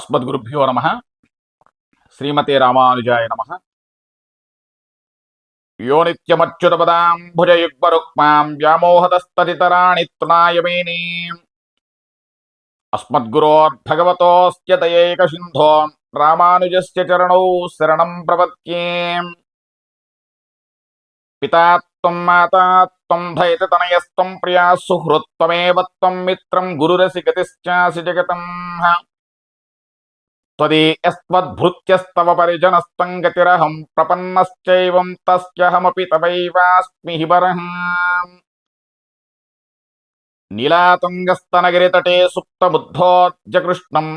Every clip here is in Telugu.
అస్మద్గురుభ్యో నమ. శ్రీమతే రామానుజాయ నమ. యో నిత్యమచ్యుతపదాంభుజయుగ్మరుక్మాం వ్యామోహతస్తదితరాణి తృణాయమేని. అస్మద్గురోర్భగవతోస్య దయైకసింధో రామానుజస్య చరణౌ శరణం ప్రపత్యే పితాత్వం మాతాత్వం మాతా త్వం ప్రియా సుహృత్వమేవ త్వం మిత్రం గురురసి గతిశ్చాసి జగతం. त्वदीयस्त्वद्भृत्यस्तव परिजनस्त्वं गतिरहं प्रपन्नश्चैवं तस्यहमपि तवैवास्मि हि वरः नीलातुङ्गस्तनगिरितटे सुप्तबुद्धोऽद्य कृष्णं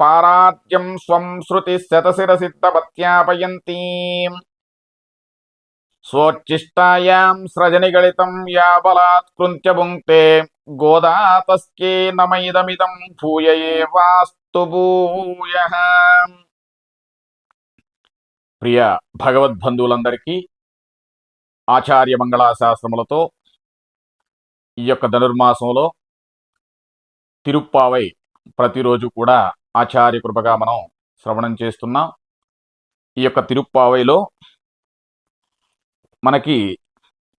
पाराद्यं स्वं श्रुतिशतशिरसिद्धपत्यापयन्तीम् स्वोच्छिष्टायां स्रजनिगलितं या बलात् कृन्त्य भुङ्क्ते गोदा तस्यै नमैदमिदं भूय एवास्तु భూయః ప్రియ భగవద్బంధువులందరికీ ఆచార్య మంగళాశాస్త్రములతో ఈ యొక్క ధనుర్మాసంలో తిరుప్పావై ప్రతిరోజు కూడా ఆచార్య కృపగా మనం శ్రవణం చేస్తున్నాం ఈ యొక్క తిరుప్పావైలో మనకి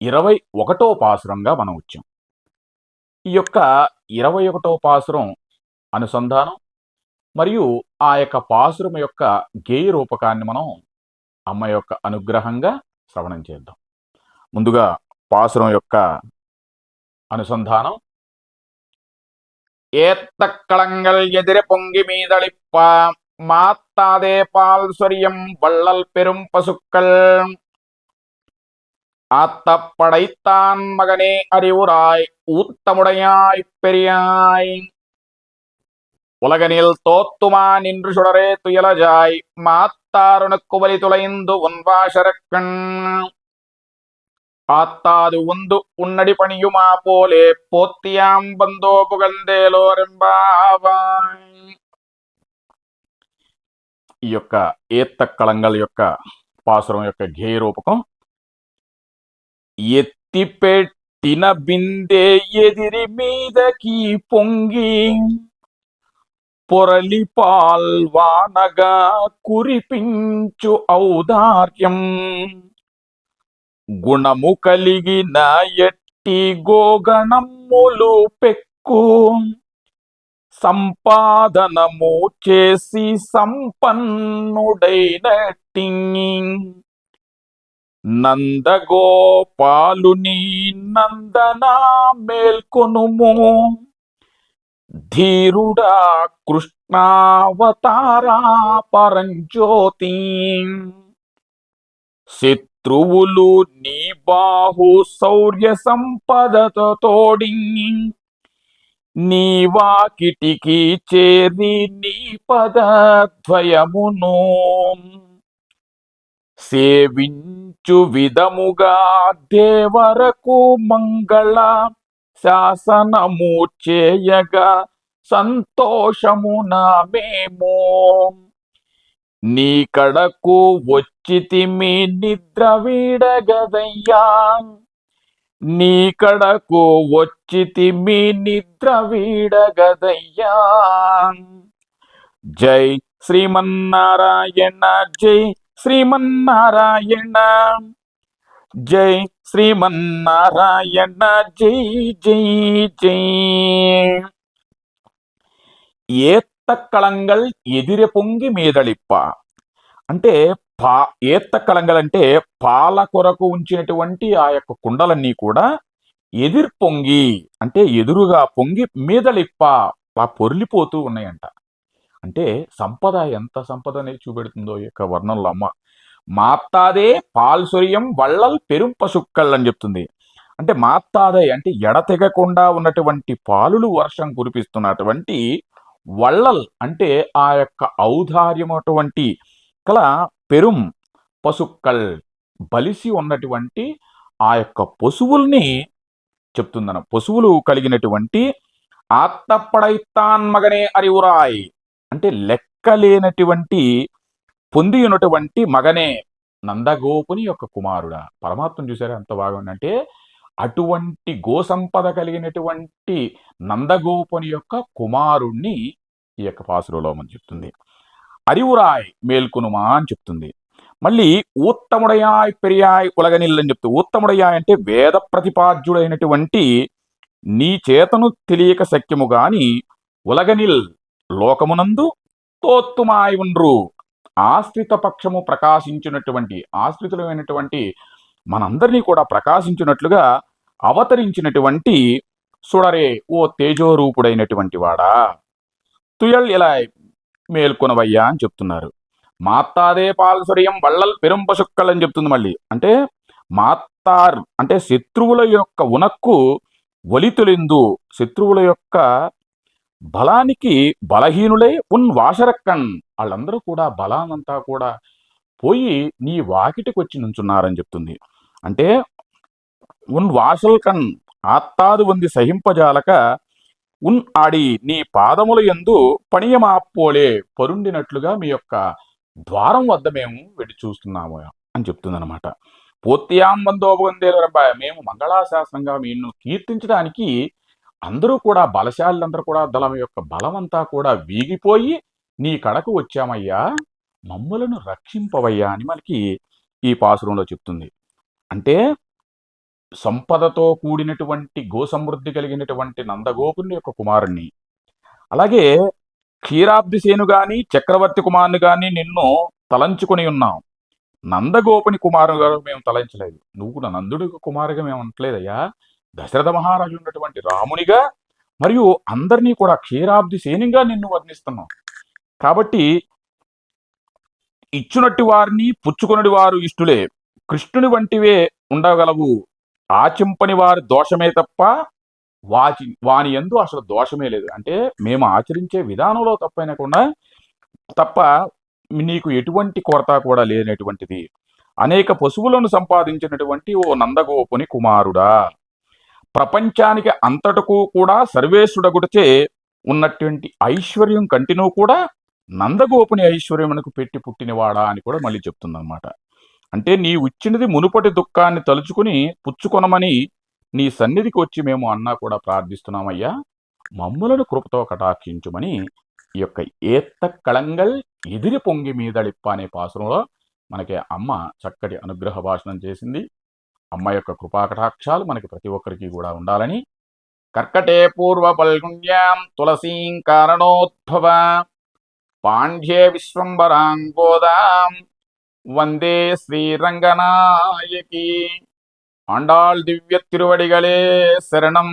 ఇరవై ఒకటో పాసురంగా మనం వచ్చాం ఈ యొక్క ఇరవై ఒకటో పాసురం అనుసంధానం మరియు ఆ యొక్క పాసురం యొక్క గేయ రూపకాన్ని మనం అమ్మ యొక్క అనుగ్రహంగా శ్రవణం చేద్దాం ముందుగా పాసురం యొక్క అనుసంధానం ஏத்தக்களங்கள் எதிர பொங்கி மீதளிப்ப மாத்தாதே பால் சொரியம் வள்ளல் பெரும் பசுக்கள் ஆத்தப்படைத்தான் மகனே அறிவுராய் ஊத்தமுடையாய் பெரியாய் உலகனில் தோத்துமா நின்று சுடரே துயலஜாய் மாத்தாருனுக்கு வலி துளைந்து உன்வாசரக்கண் ஆத்தாது உந்து உன்னடி பணியுமா போலே போத்தியாம் ಬಂದೋ పుగందేలోరెంబావాయ్ ఈ యొక్క ఏత్త కళంగల్ యొక్క పాసురం యొక్క గేయ రూపకం ఎత్తిపెట్టిన బిందె ఎదిరి మీదకి పొంగి పొరలి పాల్వానగా కురిపించు ఔదార్యం. గుణము కలిగిన ఎట్టి గోగణములు పెక్కు సంపాదనము చేసి సంపన్నుడైనట్టి నందగోపాలుని నందనా మేల్కొనుము. ధీరుడా కృష్ణావతారా పరంజ్యోతి. శత్రువులు నీ బాహు శౌర్య సంపదతో తోడి. నీ వాకిటికి చేరి నీ పదద్వయమును. సేవించు విధముగా దేవరకు మంగళ శాసనము చేయగా సంతోషమున మేము నీ కడకు వచ్చితిమి నిద్ర వీడగదయ్యా. నీ కడకు వచ్చితిమి నిద్ర వీడగదయ్యా. జై శ్రీమన్నారాయణ జై శ్రీమన్నారాయణ. జై శ్రీమన్నారాయణ. జై జై జై. ఏత్తక్కళంగల్ ఎదిరె పొంగి మీదళిప్ప అంటే పా ఏత్తక్కళంగల్ అంటే పాల కొరకు ఉంచినటువంటి ఆ యొక్క కుండలన్నీ కూడా ఎదిర్ పొంగి అంటే ఎదురుగా పొంగి మీదలిప్ప ఆ పొర్లిపోతూ ఉన్నాయంట. అంటే సంపద ఎంత సంపద అనేది చూపెడుతుందో యొక్క వర్ణంలో అమ్మ. మాత్తాదే పాల్సొరియం వళ్ళల్ పెరుం పసుక్కల్ అని చెప్తుంది. అంటే మాత్తాదే అంటే ఎడతెగకుండా ఉన్నటువంటి పాలులు వర్షం కురిపిస్తున్నటువంటి వళ్ళల్ అంటే ఆ యొక్క ఔదార్యమటువంటి కల పెరుం పశుక్కల్ బలిసి ఉన్నటువంటి ఆ యొక్క పశువుల్ని చెప్తుందన. పశువులు కలిగినటువంటి ఆత్తపడైతాన్ మగనే అరివురాయ్ అంటే లెక్కలేనటువంటి పొంది ఉన్నటువంటి మగనే నందగోపుని యొక్క కుమారుడా. పరమాత్మను చూసారా ఎంత బాగా అంటే అటువంటి గోసంపద కలిగినటువంటి నందగోపుని యొక్క కుమారుణ్ణి ఈ యొక్క పాసురలో మనం చెప్తుంది. అరివురాయ్ మేల్కొనుమా అని చెప్తుంది. మళ్ళీ ఊత్తముడయాయ్ పెరియాయ్ ఉలగనిల్ అని చెప్తూ ఉత్తముడయాయ్ అంటే వేద ప్రతిపాద్యుడైనటువంటి నీ చేతను తెలియక శక్యము గాని ఉలగనిల్ లోకమునందు తోత్తుమాయి ఉండ్రు. ఆశ్రిత పక్షము ప్రకాశించినటువంటి ఆశ్రితులమైనటువంటి మనందరినీ కూడా ప్రకాశించినట్లుగా అవతరించినటువంటి సుడరే ఓ తేజోరూపుడైనటువంటి వాడా. తుయల్ ఇలా మేల్కొనవయ్యా అని చెప్తున్నారు. మాత్తాదే పాల్సర్యం వళ్ళల్ పెరుంపసుక్కల్ అని చెప్తుంది మళ్ళీ. అంటే మాత్తార్ అంటే శత్రువుల యొక్క ఉనక్కు ఒలితులిందు శత్రువుల యొక్క బలానికి బలహీనులై ఉన్ వాషరక్కన్ వాళ్ళందరూ కూడా బలానంతా కూడా పోయి నీ వాకిటికి వచ్చి నుంచున్నారని చెప్తుంది. అంటే ఉన్ వాషల్కన్ ఆత్తాదు వంది సహింపజాలక ఉన్ ఆడి నీ పాదముల యందు పణియమాప్పోలే పరుండినట్లుగా మీ యొక్క ద్వారం వద్ద మేము వెడి చూస్తున్నాము అని చెప్తుందన్నమాట. పోత్యాం బందోపగందేలరబ్బాయ మేము మంగళాశాసనంగా మీను కీర్తించడానికి అందరూ కూడా బలశాలందరూ కూడా దళం యొక్క బలమంతా కూడా వీగిపోయి నీ కడకు వచ్చామయ్యా మమ్మలను రక్షింపవయ్యా అని మనకి ఈ పాసురంలో చెప్తుంది. అంటే సంపదతో కూడినటువంటి గోసమృద్ధి కలిగినటువంటి నందగోపుని యొక్క కుమారుణ్ణి. అలాగే క్షీరాబ్దిసేను గాని చక్రవర్తి కుమారుని గాని నిన్ను తలంచుకొని ఉన్నాం. నందగోపుని కుమారుగా మేము తలంచలేదు. నువ్వు కూడా నందుడి కుమారుగా మేము అనట్లేదయ్యా. దశరథ మహారాజు ఉన్నటువంటి రామునిగా మరియు అందరినీ కూడా క్షీరాబ్ది సేనిగా నిన్ను వర్ణిస్తున్నాం. కాబట్టి ఇచ్చునట్టి వారిని పుచ్చుకున్నటి వారు ఇష్టులే. కృష్ణుని వంటివే ఉండగలవు. ఆచింపని వారి దోషమే తప్ప వాచి వాని ఎందు అసలు దోషమే లేదు. అంటే మేము ఆచరించే విధానంలో తప్పైనకుండా తప్ప నీకు ఎటువంటి కొరత కూడా లేనటువంటిది. అనేక పశువులను సంపాదించినటువంటి ఓ నందగోపుని కుమారుడా. ప్రపంచానికి అంతటకు కూడా సర్వేశుడగుడితే ఉన్నటువంటి ఐశ్వర్యం కంటినూ కూడా నందగోపుని ఐశ్వర్యమునకు పెట్టి పుట్టినవాడా అని కూడా మళ్ళీ చెప్తుందన్నమాట. అంటే నీ ఇచ్చినది మునుపటి దుఃఖాన్ని తలుచుకుని పుచ్చుకొనమని నీ సన్నిధికి వచ్చి మేము అన్నా కూడా ప్రార్థిస్తున్నామయ్యా మమ్ములను కృపతో కటాక్షించుమని ఈ యొక్క ఏత్త కళంగల్ ఎదిరి పొంగి మీదళిప్ప అనే పాసురంలో మనకి అమ్మ చక్కటి అనుగ్రహ భాషణం చేసింది. అమ్మ యొక్క కృపాకటాక్షాలు మనకి ప్రతి ఒక్కరికి కూడా ఉండాలని కర్కటే పూర్వ పల్గుణ్యాం తులసీం కారణోద్భవ పాండ్యే విశ్వంబరాంగోదాం వందే శ్రీరంగనాయకి. ఆండాళ్ దివ్య తిరువడిగలే శరణం.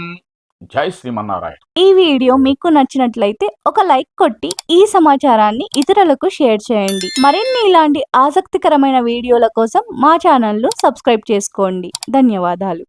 జై శ్రీమన్నారాయణ. ఈ వీడియో మీకు నచ్చినట్లయితే ఒక లైక్ కొట్టి ఈ సమాచారాన్ని ఇతరులకు షేర్ చేయండి. మరిన్ని ఇలాంటి ఆసక్తికరమైన వీడియోల కోసం మా ఛానల్ను సబ్స్క్రైబ్ చేసుకోండి. ధన్యవాదాలు.